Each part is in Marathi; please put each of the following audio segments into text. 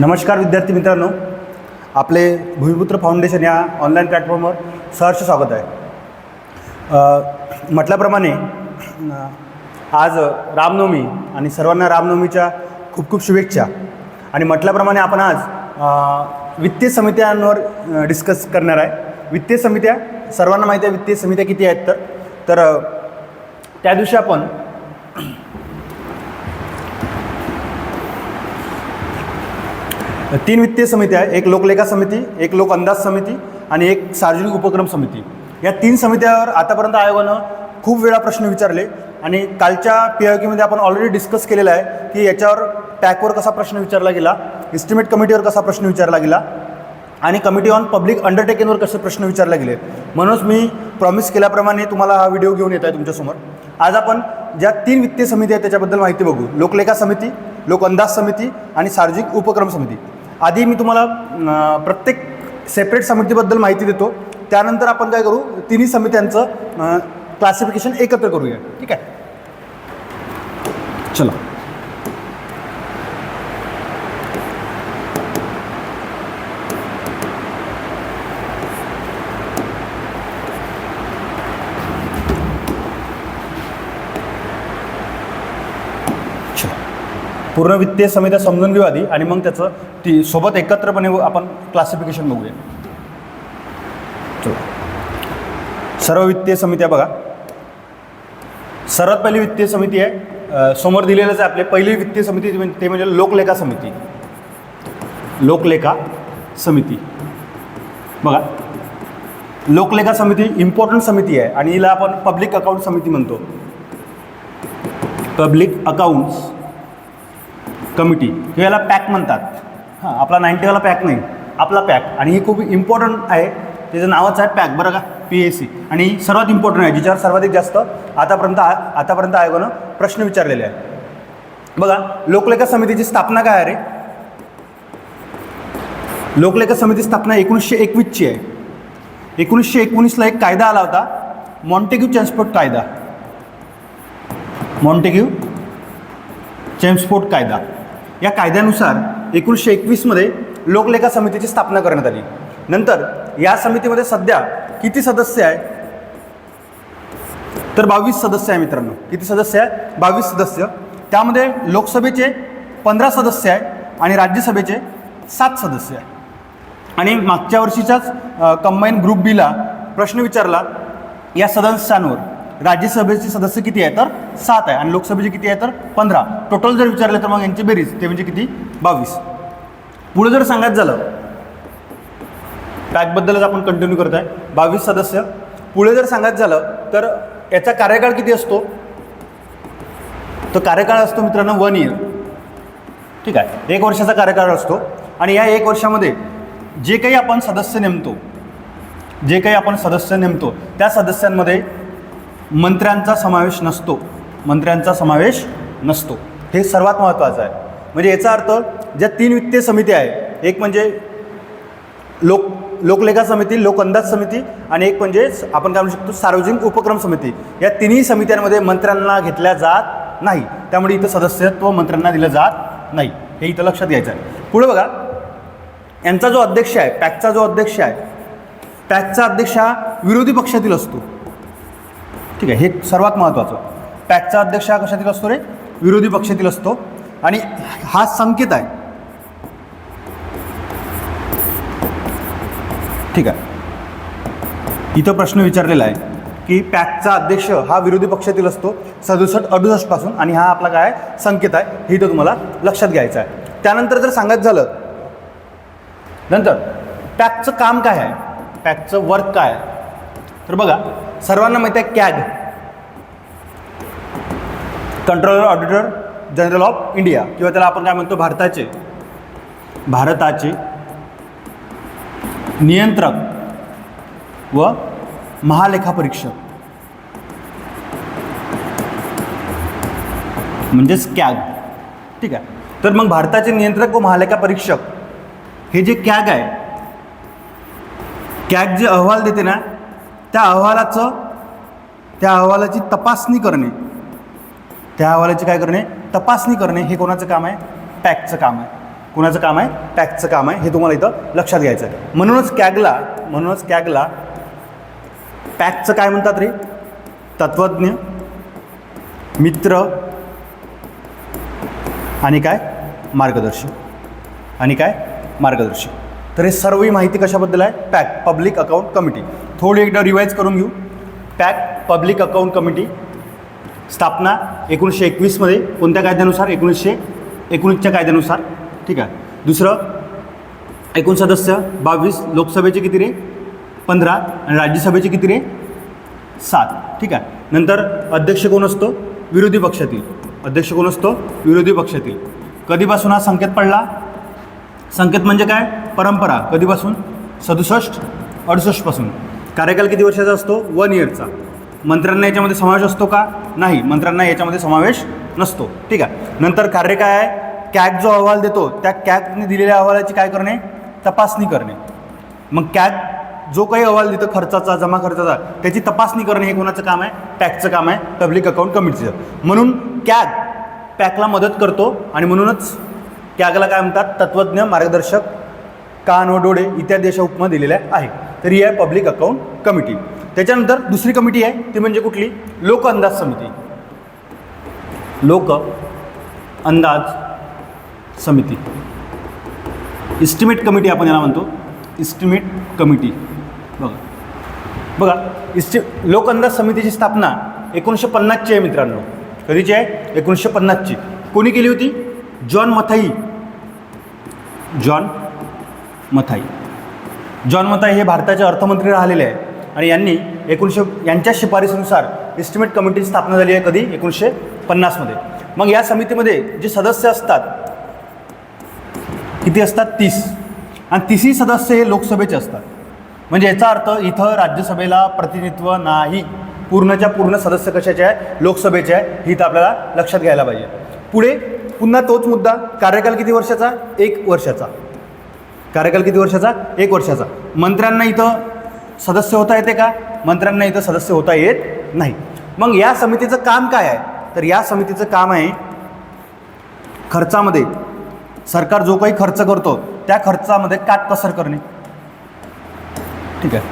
नमस्कार विद्यार्थी मित्रांनो. आपले भूमिपुत्र फाउंडेशन या ऑनलाईन प्लॅटफॉर्मवर सहर्ष स्वागत आहे. म्हटल्याप्रमाणे आज रामनवमी आणि सर्वांना रामनवमीच्या खूप खूप शुभेच्छा. आणि म्हटल्याप्रमाणे आपण आज वित्तीय समित्यांवर डिस्कस करणार आहे. वित्तीय समित्या सर्वांना माहिती आहे वित्तीय समित्या किती आहेत तर? तर त्या दिवशी आपण तीन वित्तीय समित्या आहे एक लोकलेखा समिती एक लोक अंदाज समिती आणि एक सार्वजनिक उपक्रम समिती. या तीन समित्यावर आतापर्यंत आयोगानं खूप वेळा प्रश्न विचारले आणि कालच्या पी आय क्यूमध्ये आपण ऑलरेडी डिस्कस केलेलं आहे की याच्यावर टॅकवर कसा प्रश्न विचारला गेला इस्टिमेट कमिटीवर कसा प्रश्न विचारला गेला आणि कमिटी ऑन पब्लिक अंडरटेकिंगवर कसे प्रश्न विचारले गेले. म्हणूनच मी प्रॉमिस केल्याप्रमाणे तुम्हाला हा व्हिडिओ घेऊन येत आहे तुमच्यासमोर. आज आपण ज्या तीन वित्तीय समिती आहेत त्याच्याबद्दल माहिती बघू. लोकलेखा समिती लोक अंदाज समिती आणि सार्वजनिक उपक्रम समिती. आधी मी तुम्हाला प्रत्येक सेपरेट समितीबद्दल माहिती देतो. त्यानंतर आपण काय करू? तिन्ही समित्यांचं क्लासिफिकेशन एकत्र करूया. ठीक आहे? चला. चला. पूर्ण वित्तीय समित्या समजून घेऊ आधी आणि मग त्याचं ती सोबत एकत्रपणे आपण क्लासिफिकेशन बघूया. सर्व वित्तीय समित्या बघा. सर्वात पहिली वित्तीय समिती आहे. समोर दिलेलंच आहे आपले. पहिली वित्तीय समिती म्हणजे- ते म्हणजे लोकलेखा समिती. लोकलेखा समिती. बघा. लोकलेखा समिती इम्पॉर्टंट समिती आहे आणि हिला आपण पब्लिक अकाउंट समिती म्हणतो. पब्लिक अकाउंट्स कमिटी किंवा याला पॅक म्हणतात. हां आपला नाईन्टीवाला पॅक नाही आपला पॅक. आणि ही खूप इम्पॉर्टंट आहे. त्याचं नावच आहे पॅक बरं का? पी एस सी आणि ही सर्वात इम्पॉर्टंट आहे जिच्यावर सर्वाधिक जास्त आतापर्यंत आ- आतापर्यंत आयोगानं प्रश्न विचारलेले आहे बघा लोकलेखा समितीची स्थापना काय आहे रे? लोकलेखा समिती स्थापना एकोणीसशे एकवीसची आहे. एकोणीसशे एकोणीसला एक कायदा आला होता. मॉन्टेग्यू चॅन्सपोर्ट कायदा. मॉन्टेग्यू चेम्सपोर्ट कायदा. या कायद्यानुसार एकोणीसशे एकवीसमध्ये लोकलेखा समितीची स्थापना करण्यात आली. नंतर या समितीमध्ये सध्या किती सदस्य आहे तर बावीस सदस्य आहे मित्रांनो. किती सदस्य आहे बावीस सदस्य. त्यामध्ये लोकसभेचे पंधरा सदस्य आहे आणि राज्यसभेचे सात सदस्य आहे आणि मागच्या वर्षीच्याच कंबाईन ग्रुप बीला प्रश्न विचारला या सदस्यांवर. राज्यसभेचे सदस्य किती आहे तर? सात आहे. आणि लोकसभेचे किती आहे तर? पंधरा. टोटल जर विचारलं तर मग यांची बेरीज ते म्हणजे किती? बावीस. पुढे जर सांगायचं झालं पॅकबद्दलच आपण कंटिन्यू करत आहे बावीस सदस्य. पुढे जर सांगायचं झालं तर याचा कार्यकाळ किती असतो? तो कार्यकाळ असतो मित्रांनो वन इयर ठीक आहे? एक वर्षाचा कार्यकाळ असतो. आणि या एक वर्षामध्ये जे काही आपण सदस्य नेमतो जे काही आपण सदस्य नेमतो त्या सदस्यांमध्ये मंत्र्यांचा समावेश नसतो. मंत्र्यांचा समावेश नसतो. हे सर्वात महत्त्वाचं आहे. म्हणजे याचा अर्थ ज्या तीन वित्तीय समिती आहे एक म्हणजे लोक लोकलेखा समिती लोक अंदाज समिती आणि एक म्हणजे आपण काय म्हणू शकतो सार्वजनिक उपक्रम समिती. या तिन्ही समित्यांमध्ये मंत्र्यांना घेतल्या जात नाही. त्यामुळे इथं सदस्यत्व मंत्र्यांना दिलं जात नाही. हे इथं लक्षात घ्यायचं आहे. पुढे बघा यांचा जो अध्यक्ष आहे पॅकचा जो अध्यक्ष आहे पॅकचा अध्यक्ष हा विरोधी पक्षातील असतो. ठीक आहे हे सर्वात महत्त्वाचं. पॅकचा अध्यक्ष हा कशातील असतो रे? विरोधी पक्षातील असतो. आणि हा संकेत आहे. ठीक आहे. इथं प्रश्न विचारलेला आहे की पॅकचा अध्यक्ष हा विरोधी पक्षातील असतो सदुसष्ट अडुसष्टपासून आणि हा आपला काय संकेत आहे. हे तर तुम्हाला लक्षात घ्यायचं आहे. त्यानंतर जर सांगायचं झालं नंतर पॅकचं काम काय आहे? पॅकचं वर्क काय आहे? तर बघा सर्वांना माहिती आहे CAG controller auditor general of India किंवा त्याला आपण काय म्हणतो? भारताचे. भारताचे नियंत्रक व महालेखापरीक्षक. म्हणजेच कॅग. ठीक आहे? तर मग भारताचे नियंत्रक व महालेखा परीक्षक हे जे कॅग आहे कॅग जे अहवाल देते ना त्या अहवालाचं त्या अहवालाची तपासणी करणे. त्या अहवालाची काय करणे? तपासणी करणे. हे कोणाचं काम आहे? पॅकचं काम आहे. कुणाचं काम आहे? पॅकचं काम आहे. हे तुम्हाला इथं लक्षात घ्यायचं आहे. म्हणूनच कॅगला म्हणूनच कॅगला पॅकचं काय म्हणतात रे? तत्वज्ञ मित्र आणि काय? मार्गदर्शी आणि काय? मार्गदर्शी तर हे सर्व ही माहिती कशाबद्दल आहे? PAC public account committee. थोडी एकदा रिवाईज करून घेऊ. PAC public account committee. स्थापना एकोणीसशे एकवीसमध्ये कोणत्या कायद्यानुसार? एकोणीसशे एकोणीसच्या कायद्यानुसार. ठीक आहे. दुसरं एकूण सदस्य बावीस लोकसभेचे किती रे? पंधरा आणि राज्यसभेचे किती रे? सात. ठीक आहे. नंतर अध्यक्ष कोण असतो? विरोधी पक्षातील. अध्यक्ष कोण असतो? विरोधी पक्षातील. कधीपासून हा संकेत पडला? संकेत म्हणजे काय? परंपरा. कधीपासून? सदुसष्ट अडुसष्टपासून. कार्यकाल किती वर्षाचा असतो? वन इयरचा. मंत्र्यांना याच्यामध्ये समावेश असतो का? नाही. मंत्र्यांना याच्यामध्ये समावेश नसतो. ठीक आहे. नंतर कार्य काय आहे? कॅग जो अहवाल देतो त्या कॅगने दिलेल्या अहवालाची काय करणे? तपासणी करणे. मग कॅग जो काही अहवाल देतो खर्चाचा जमा खर्चाचा त्याची तपासणी करणे हे कोणाचं काम आहे? पॅकचं काम आहे. पब्लिक अकाउंट कमिटीचं म्हणून कॅग पॅकला मदत करतो आणि म्हणूनच कॅगला काय म्हणतात? तत्त्वज्ञ मार्गदर्शक कान व डोळे इत्यादी अशा उपमा दिलेल्या आहे तर ही आहे पब्लिक अकाउंट कमिटी त्याच्यानंतर दुसरी कमिटी आहे ती म्हणजे कुठली? लोक अंदाज समिती. लोक अंदाज समिती. इस्टिमेट कमिटी आपण याला म्हणतो. इस्टिमेट कमिटी बघा. बघा इस्टि लोक अंदाज समितीची स्थापना एकोणीसशे पन्नासची आहे मित्रांनो. कधीची आहे? एकोणीसशे पन्नासची. कोणी केली होती? John Mathai. John Mathai. John Mathai हे भारताचे अर्थमंत्री राहिलेले आहे. आणि यांनी एकोणीसशे यांच्या शिफारसीनुसार इस्टिमेट कमिटीची स्थापना झाली आहे कधी? एकोणीसशे पन्नासमध्ये मग या समितीमध्ये जे सदस्य असतात किती असतात? तीस. आणि तीसही सदस्य हे लोकसभेचे असतात. म्हणजे याचा अर्थ इथं राज्यसभेला प्रतिनिधित्व नाही. पूर्णच्या पूर्ण सदस्य कशाचे आहे? लोकसभेचे आहे. ही तर आपल्याला लक्षात घ्यायला पाहिजे. पुढे पुन्हा तोच मुद्दा. कार्यकाल किती वर्षाचा? एक वर्षाचा. कार्यकाल किती वर्षाचा? एक वर्षाचा. मंत्र्यांना इथं सदस्य होता येते का? मंत्र्यांना इथं सदस्य होता येत नाही. मग या समितीचं काम काय आहे? तर या समितीचं काम आहे खर्चामध्ये सरकार जो काही खर्च करतो त्या खर्चामध्ये काटकसर करणे. ठीक आहे?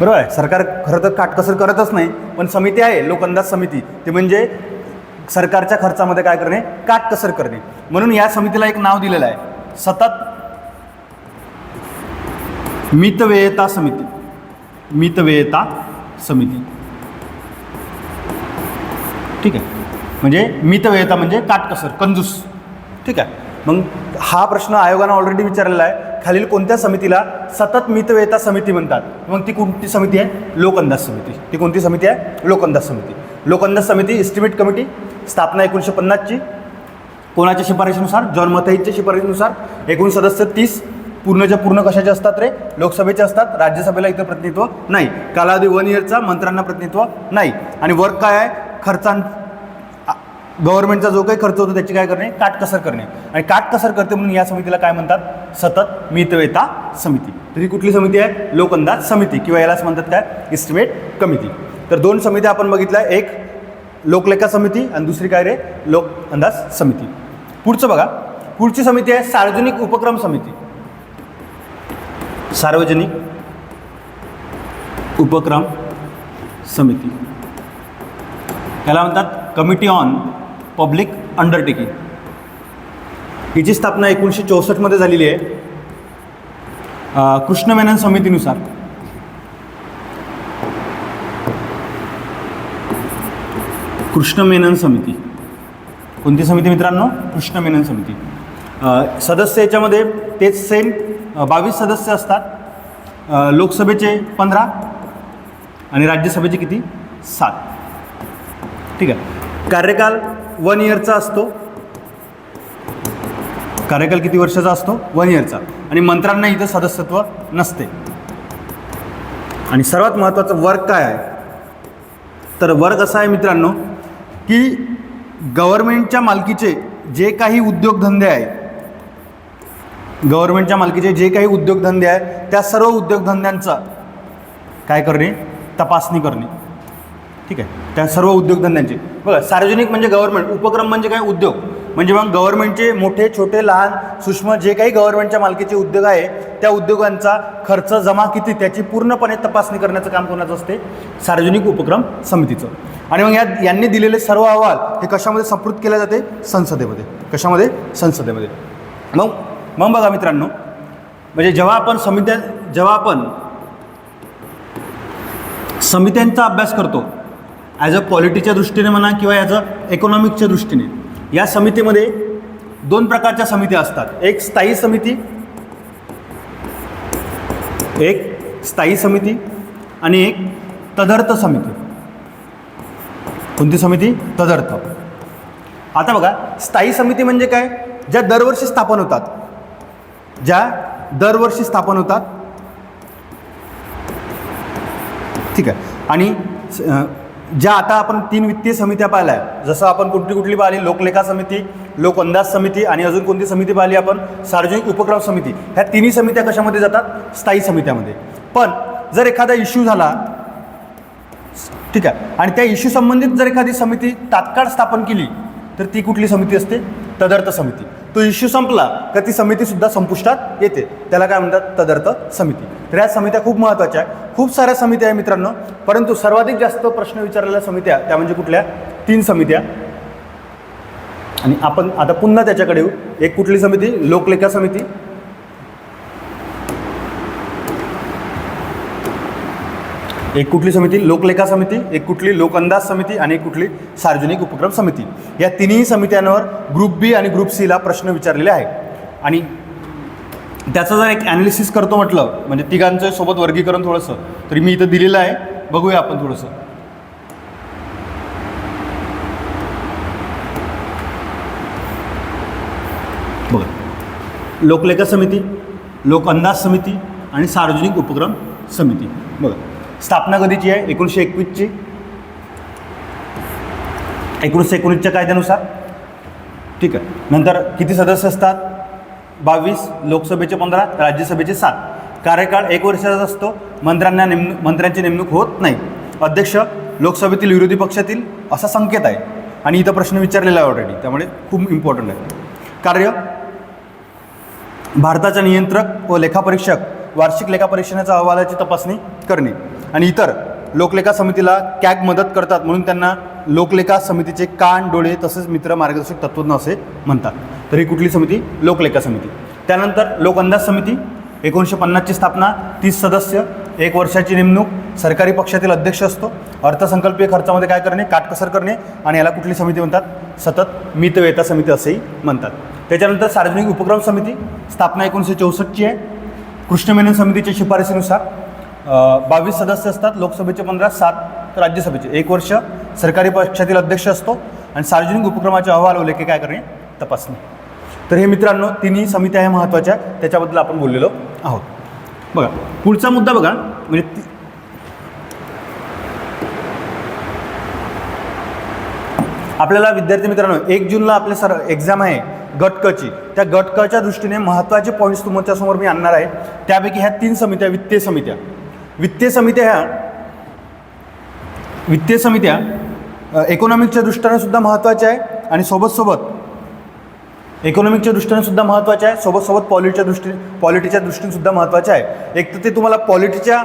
बरोबर आहे? सरकार खरं तर काटकसर करतच नाही पण समिती आहे लोक अंदाज समिती. ते म्हणजे सरकारच्या खर्चामध्ये काय करणे? काटकसर करणे. म्हणून या समितीला एक नाव दिलेलं आहे. सतत मितव्ययता समिती. मितव्ययता समिती. ठीक आहे. म्हणजे मितव्ययता म्हणजे काटकसर कंजूस. ठीक आहे. मग हा प्रश्न आयोगानं ऑलरेडी विचारलेला आहे. खालील कोणत्या समितीला सतत मितव्ययता समिती म्हणतात? मग ती कोणती समिती आहे? लोकअंदाज समिती. ती कोणती समिती आहे? लोकअंदाज समिती. लोकअंदाज समिती इस्टिमेट कमिटी स्थापना एकोणीसशे पन्नासची. कोणाच्या शिफारशीनुसार? जॉन मथाईच्या शिफारशीनुसार. एकूण सदस्य तीस. पूर्णच्या पूर्ण कशाचे असतात रे? लोकसभेचे असतात? राज्यसभेला इथं प्रतिनिधित्व नाही. कालावधी वन इयरचा मंत्र्यांना प्रतिनिधित्व नाही. आणि वर्क काय आहे? खर्चां गव्हर्नमेंटचा जो काही खर्च होतो त्याची काय करणे? काटकसर करणे. आणि काटकसर करते म्हणून या समितीला काय म्हणतात? सतत मितवेता समिती. तर ही कुठली समिती आहे? लोकअंदाज समिती किंवा यालाच म्हणतात काय? इस्टिमेट कमिटी तर दोन समित्या आपण बघितल्या. एक लोकलेखा समिती आणि दुसरी काय रे? लोक अंदाज समिती. पुढचं बघा. पुढची समिती आहे सार्वजनिक उपक्रम समिती. सार्वजनिक उपक्रम समिती. याला म्हणतात कमिटी ऑन पब्लिक अंडरटेकिंग हिची स्थापना एकोणीसशे चौसष्टमध्ये झालेली आहे कृष्ण मेनन समितीनुसार. कृष्ण मेनन समिती. कोणती समिती मित्रांनो? कृष्ण मेनन समिती. सदस्य याच्यामध्ये तेच सेम बावीस सदस्य असतात. लोकसभेचे पंधरा आणि राज्यसभेचे किती? सात. ठीक आहे. कार्यकाल वन इयरचा असतो. कार्यकाल किती वर्षाचा असतो? वन इयरचा आणि मंत्र्यांना इथं सदस्यत्व नसते. आणि सर्वात महत्त्वाचं वर्क काय आहे? तर वर्ग असा आहे मित्रांनो की गव्हर्मेंटच्या मालकीचे जे काही उद्योगधंदे आहेत गव्हर्मेंटच्या मालकीचे जे काही उद्योगधंदे आहेत त्या सर्व उद्योगधंद्यांचा काय करणे? तपासणी करणे. ठीक आहे? त्या सर्व उद्योगधंद्यांची. बघा सार्वजनिक म्हणजे गव्हर्नमेंट उपक्रम म्हणजे काय? उद्योग. म्हणजे मग गव्हर्नमेंटचे मोठे छोटे लहान सूक्ष्म जे काही गव्हर्नमेंटच्या मालकीचे उद्योग आहे त्या उद्योगांचा खर्च जमा किती? त्याची पूर्णपणे तपासणी करण्याचं काम कोणाचं असते? सार्वजनिक उपक्रम समितीचं. आणि मग या यांनी दिलेले सर्व अहवाल हे कशामध्ये संपृत केले जाते? संसदेमध्ये. कशामध्ये? संसदेमध्ये. मग मग बघा मित्रांनो म्हणजे जेव्हा आपण समित्या जेव्हा आपण समित्यांचा अभ्यास करतो ॲज अ पॉलिटीच्या दृष्टीने म्हणा किंवा ॲज अ इकॉनॉमिकच्या दृष्टीने या समितीमध्ये दोन प्रकारच्या समित्या असतात. एक स्थायी समिती एक स्थायी समिती आणि एक तदर्थ समिती. कोणती समिती? तदर्थ. आता बघा स्थायी समिती म्हणजे काय? ज्या दरवर्षी स्थापन होतात. ज्या दरवर्षी स्थापन होतात. ठीक आहे. आणि ज्या आता आपण तीन वित्तीय समित्या पाहिल्या. जसं आपण कुठली कुठली पाहिली? लोकलेखा समिती लोक अंदाज समिती आणि अजून कोणती समिती पाहिली आपण? सार्वजनिक उपक्रम समिती. ह्या तिन्ही समित्या कशामध्ये जातात? स्थायी समित्यामध्ये. पण जर एखादा इश्यू झाला ठीक आहे. आणि त्या इश्यू संबंधित जर एखादी समिती तात्काळ स्थापन केली तर ती कुठली समिती असते? तदर्थ समिती. तो इश्यू संपला का ती समितीसुद्धा संपुष्टात येते. त्याला काय म्हणतात? तदर्थ समिती. तर या समित्या खूप महत्त्वाच्या आहे खूप साऱ्या समित्या आहे मित्रांनो. परंतु सर्वाधिक जास्त प्रश्न विचारलेल्या समित्या त्या म्हणजे कुठल्या? तीन समित्या. आणि आपण आता पुन्हा त्याच्याकडे येऊ. एक कुठली समिती? लोकलेखा समिती. एक कुठली समिती? लोकलेखा समिती एक कुठली? लोकअंदाज समिती आणि एक कुठली? सार्वजनिक उपक्रम समिती. या तिन्ही समित्यांवर ग्रुप बी आणि ग्रुप सीला प्रश्न विचारलेले आहेत. आणि त्याचं जर एक ॲनालिसिस करतो म्हटलं म्हणजे तिघांचं सोबत वर्गीकरण थोडंसं तरी मी इथं दिलेलं आहे. बघूया आपण थोडंसं. बघा. लोकलेखा समिती लोक अंदाज समिती आणि सार्वजनिक उपक्रम समिती. बघा. स्थापना कधीची आहे? एकोणीसशे एकवीसची. एकोणीसशे एकोणीसच्या कायद्यानुसार? ठीक आहे. नंतर किती सदस्य असतात? बावीस. लोकसभेचे पंधरा राज्यसभेचे सात. कार्यकाळ एक वर्षाचा असतो. मंत्र्यांना नेमणूक मंत्र्यांची नेमणूक होत नाही. अध्यक्ष लोकसभेतील विरोधी पक्षातील असा संकेत आहे. आणि इथं प्रश्न विचारलेला आहे ऑलरेडी त्यामुळे खूप इम्पॉर्टंट आहे. कार्य? भारताचा नियंत्रक व लेखापरीक्षक वार्षिक लेखापरीक्षणाच्या अहवालाची तपासणी करणे. आणि इतर लोकलेखा समितीला कॅग मदत करतात म्हणून त्यांना लोकलेखा समितीचे कान डोळे तसेच मित्र मार्गदर्शक तत्त्वज्ञ असे म्हणतात. तर ही कुठली समिती? लोकलेखा समिती. त्यानंतर लोक अंदाज समिती एकोणीसशे पन्नासची स्थापना तीस सदस्य एक वर्षाची नेमणूक सरकारी पक्षातील अध्यक्ष असतो अर्थसंकल्पीय खर्चामध्ये काय करणे काटकसर करणे आणि याला कुठली समिती म्हणतात? सतत मितवेता समिती असेही म्हणतात. त्याच्यानंतर सार्वजनिक उपक्रम समिती स्थापना एकोणीसशे चौसष्टची आहे. कृष्णमेनन समितीच्या शिफारसीनुसार बावीस सदस्य असतात लोकसभेचे पंधरा सात राज्यसभेचे. एक वर्ष सरकारी पक्षातील अध्यक्ष असतो आणि सार्वजनिक उपक्रमाचे अहवाल व काय करणे? तपासणे. तर हे मित्रांनो तिन्ही समित्या ह्या महत्त्वाच्या त्याच्याबद्दल आपण बोललेलो आहोत. बघा पुढचा मुद्दा बघा. म्हणजे आपल्याला विद्यार्थी मित्रांनो एक जूनला आपले सर एक्झाम आहे गटकची त्या गटकच्या दृष्टीने महत्त्वाचे पॉईंट्स तुमच्यासमोर मी आणणार आहे. त्यापैकी ह्या तीन समित्या वित्तीय समित्या. वित्तीय समित्या ह्या वित्तीय समित्या इकॉनॉमिकच्या दृष्टीने सुद्धा महत्त्वाच्या आहे आणि सोबत इकॉनॉमिकच्या दृष्टीने सुद्धा महत्त्वाच्या आहे सोबत सोबत पॉलिटीच्या दृष्टीने पॉलिटीच्या दृष्टीने सुद्धा महत्त्वाच्या आहे. एक तर ते तुम्हाला पॉलिटीच्या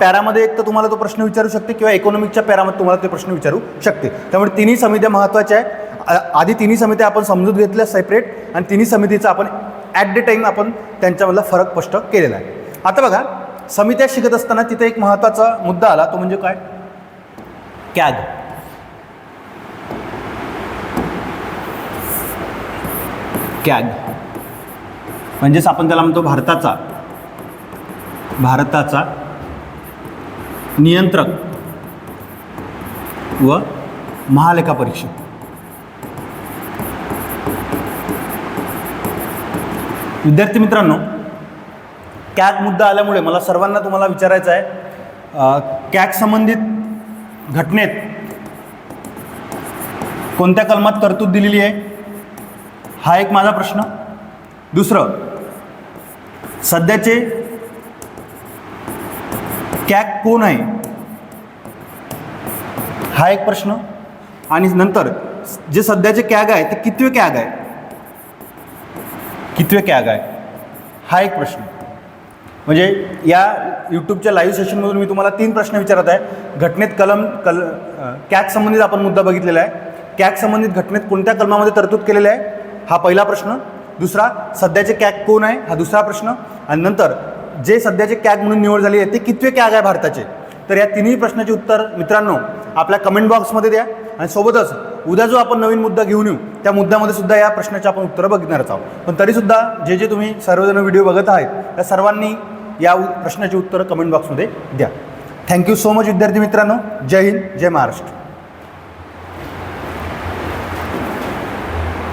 पॅरामध्ये एक तर तुम्हाला तो प्रश्न विचारू शकते किंवा इकॉनॉमिकच्या पॅरामध्ये तुम्हाला ते प्रश्न विचारू शकते. त्यामुळे तिन्ही समित्या महत्त्वाच्या आहे आ- आधी तिन्ही समित्या आपण समजून घेतल्या सेपरेट आणि तिन्ही समितीचा आपण ॲट द टाईम आपण त्यांच्यामधला फरक स्पष्ट केलेला आहे. आता बघा समित्या शिकत असताना तिथे एक महत्त्वाचा मुद्दा आला तो म्हणजे काय? कॅग. कॅग. म्हणजेच आपण त्याला म्हणतो भारताचा भारताचा नियंत्रक व महालेखा परीक्षक. विद्यार्थी मित्रांनो कॅग मुद्दा आल्यामुळे मला सर्वांना तुम्हाला विचारायचं आहे कॅग संबंधित घटनेत कोणत्या कलमात तरतूद दिलेली आहे? हा एक माझा प्रश्न. दुसरं सध्याचे कॅग कोण आहे? हा एक प्रश्न. आणि नंतर जे सध्याचे कॅग आहे ते कितवे कॅग आहे? कितवे कॅग आहे? हा एक प्रश्न. म्हणजे या यूट्यूबच्या लाईव्ह सेशनमधून मी तुम्हाला तीन प्रश्न विचारत आहे. घटनेत कलम कल कॅक कॅग संबंधित आपण मुद्दा बघितलेला आहे. कॅग संबंधित घटनेत कोणत्या कलमामध्ये तरतूद केलेली आहे? हा पहिला प्रश्न. दुसरा सध्याचे कॅग कोण आहे? हा दुसरा प्रश्न. आणि नंतर जे सध्याचे कॅग म्हणून निवड झाली आहे ते कितवे कॅग आहे भारताचे? तर या तिन्ही प्रश्नाचे उत्तर मित्रांनो आपल्या कमेंट बॉक्समध्ये द्या. आणि सोबतच उद्या जो आपण नवीन मुद्दा घेऊन येऊ त्या मुद्द्यामध्ये सुद्धा या प्रश्नाचे आपण उत्तरं बघणारच आहोत. पण तरीसुद्धा जे जे तुम्ही सर्वजण व्हिडिओ बघत आहेत त्या सर्वांनी या उ- प्रश्नाची उत्तरं कमेंट बॉक्समध्ये द्या. थँक्यू सो मच विद्यार्थी मित्रांनो. जय हिंद जय महाराष्ट्र.